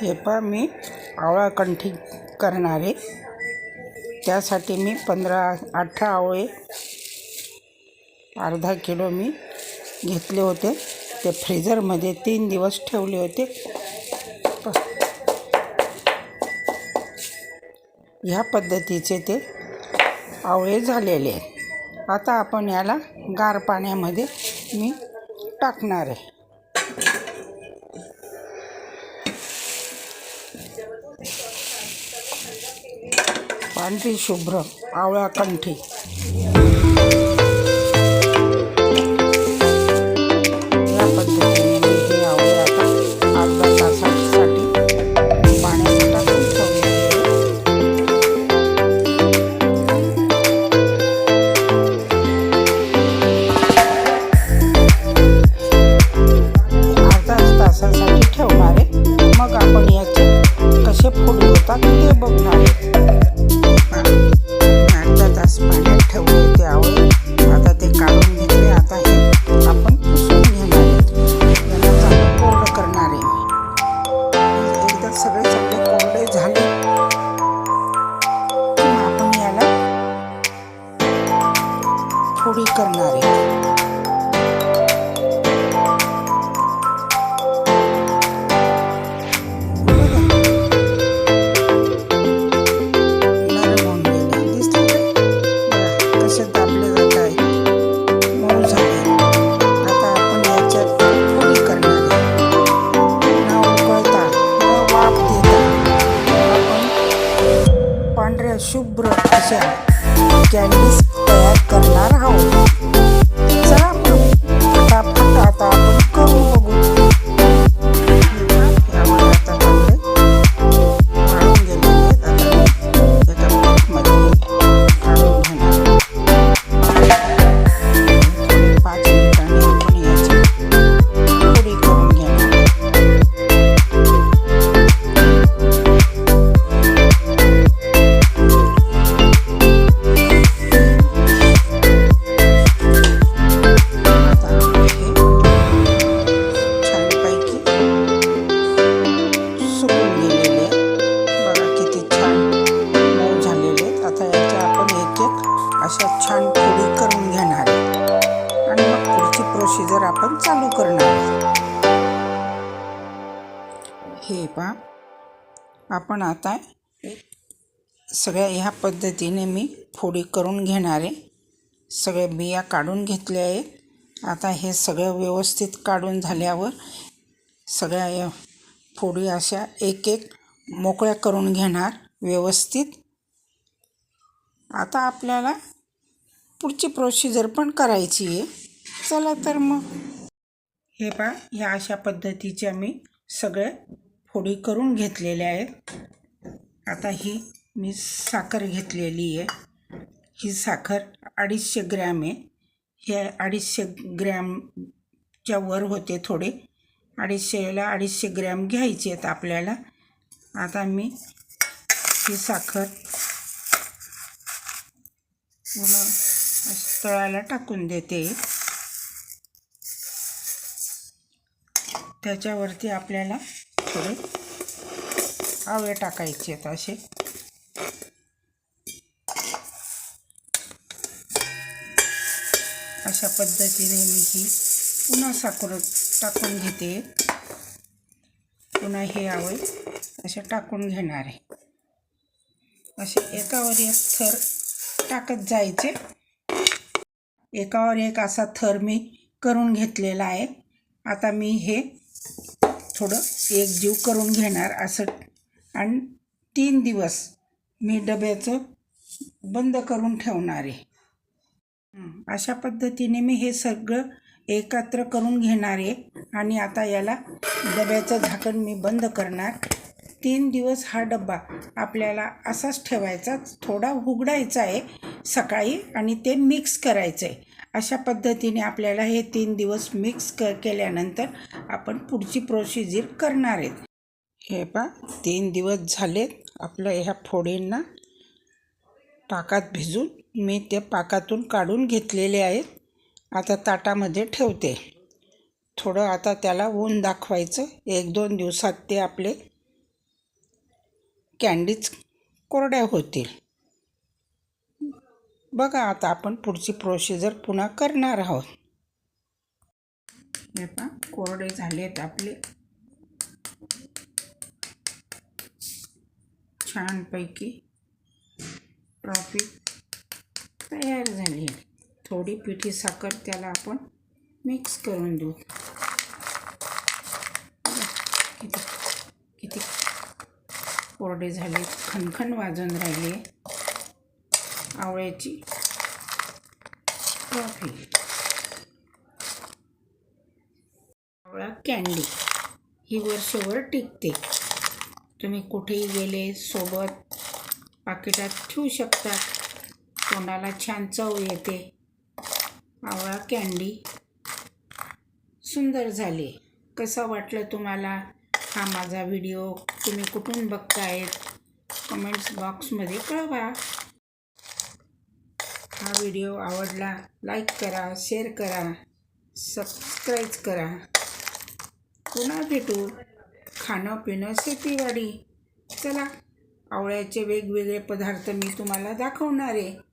हे पहा मी आवळा कंठी करणार आहे. त्यासाठी मी पंधरा अठरा आवळे अर्धा किलो मी घेतले होते. ते फ्रीजरमध्ये तीन दिवस ठेवले होते. ह्या पद्धतीचे ते आवळे झालेले आहेत. आता आपण याला गार पाण्यामध्ये मी टाकणार आहे. पांढरी शुभ्र आवळा कंठी. या पद्धतीने मी हे आवळे आता अर्धा तासासाठी पाण्यात टाकून ठेवले तासासाठी ठेवणार. आहे मग आपण याचे कसे फोडी होतात ते बघणार मी एकदा कॅन्डीज हे पहा. आपण आता सगळ्या ह्या पद्धतीने मी फोडी करून घेणार आहे. सगळ्या बिया काढून घेतल्या आहेत. आता हे सगळं व्यवस्थित काढून झाल्यावर सगळ्या या फोडी अशा एक एक मोकळ्या करून घेणार व्यवस्थित. आता आपल्याला पुढची प्रोसिजर पण करायची आहे. चला तर मग. हे पहा ह्या अशा पद्धतीच्या मी सगळ्या फोडी करून घेतलेल्या आहेत आता ही मी साखर घेतलेली आहे. ही साखर अडीचशे ग्रॅम आहे. हे अडीचशे ग्रॅमच्या वर होते थोडे. अडीचशेला अडीचशे ग्रॅम घ्यायचे आहेत आपल्याला. आता मी ही साखर पूर्ण तळाला टाकून देते. त्याच्यावरती आपल्याला थोडे आवळे टाकायचे आहेत असे अशा पद्धतीने मी ही पुन्हा साखर टाकून घेते. पुन्हा हे आवळे असे टाकून घेणार आहे. असे एकावर एक थर टाकत जायचे. एकावर एक असा थर मी करून घेतलेला आहे. आता मी हे थोडं एकजीव करून घेणार असं. आणि तीन दिवस मी डब्याचं बंद करून ठेवणार आहे. अशा पद्धतीने मी हे सगळं एकत्र करून घेणार आहे. आणि आता याला डब्याचं झाकण मी बंद करणार. तीन दिवस हा डब्बा आपल्याला असाच ठेवायचा थोडा उघडायचा आहे सकाळी आणि ते मिक्स करायचं आहे अशा पद्धतीने आपल्याला हे तीन दिवस मिक्स क केल्यानंतर आपण पुढची प्रोसिजर करणार आहेत. हे पा तीन दिवस झालेत. आपल्या ह्या फोडींना पाकात भिजून मी ते पाकातून काढून घेतलेले आहेत. आता ताटामध्ये ठेवते. थोडं आता त्याला ऊन दाखवायचं. एक दोन दिवसात ते आपले कॅन्डीज कोरड्या होतील. बघा आता आपण पुढची प्रोसिजर पुन्हा करणार आहोत. हे पहा कोरडे आहेत आपले. छानपैकी ट्रॉफी तयार झाली आहे. थोडी पिठी साखर त्याला आपण मिक्स करून देऊ. किती किती कोरडे झाले खणखण वाजून राहिले. आवळ्याची ट्रॉफी आवळा कॅन्डी ही वर्षभर टिकते. तुम्ही कुठेही गेले सोबत पाकिटात ठेवू शकता. तोंडाला छान चव येते. आवळा कॅन्डी सुंदर झाली. कसा वाटलं तुम्हाला हा माझा व्हिडिओ तुम्ही कुठून बघतायत? कमेंट्स बॉक्समध्ये कळवा. हा व्हिडिओ आवडला लाईक करा शेअर करा सबस्क्राईब करा. पुन्हा भेटू खाणं पिणं शेतीवाडी. चला आवळ्याचे वेगवेगळे पदार्थ मी तुम्हाला दाखवणार आहे.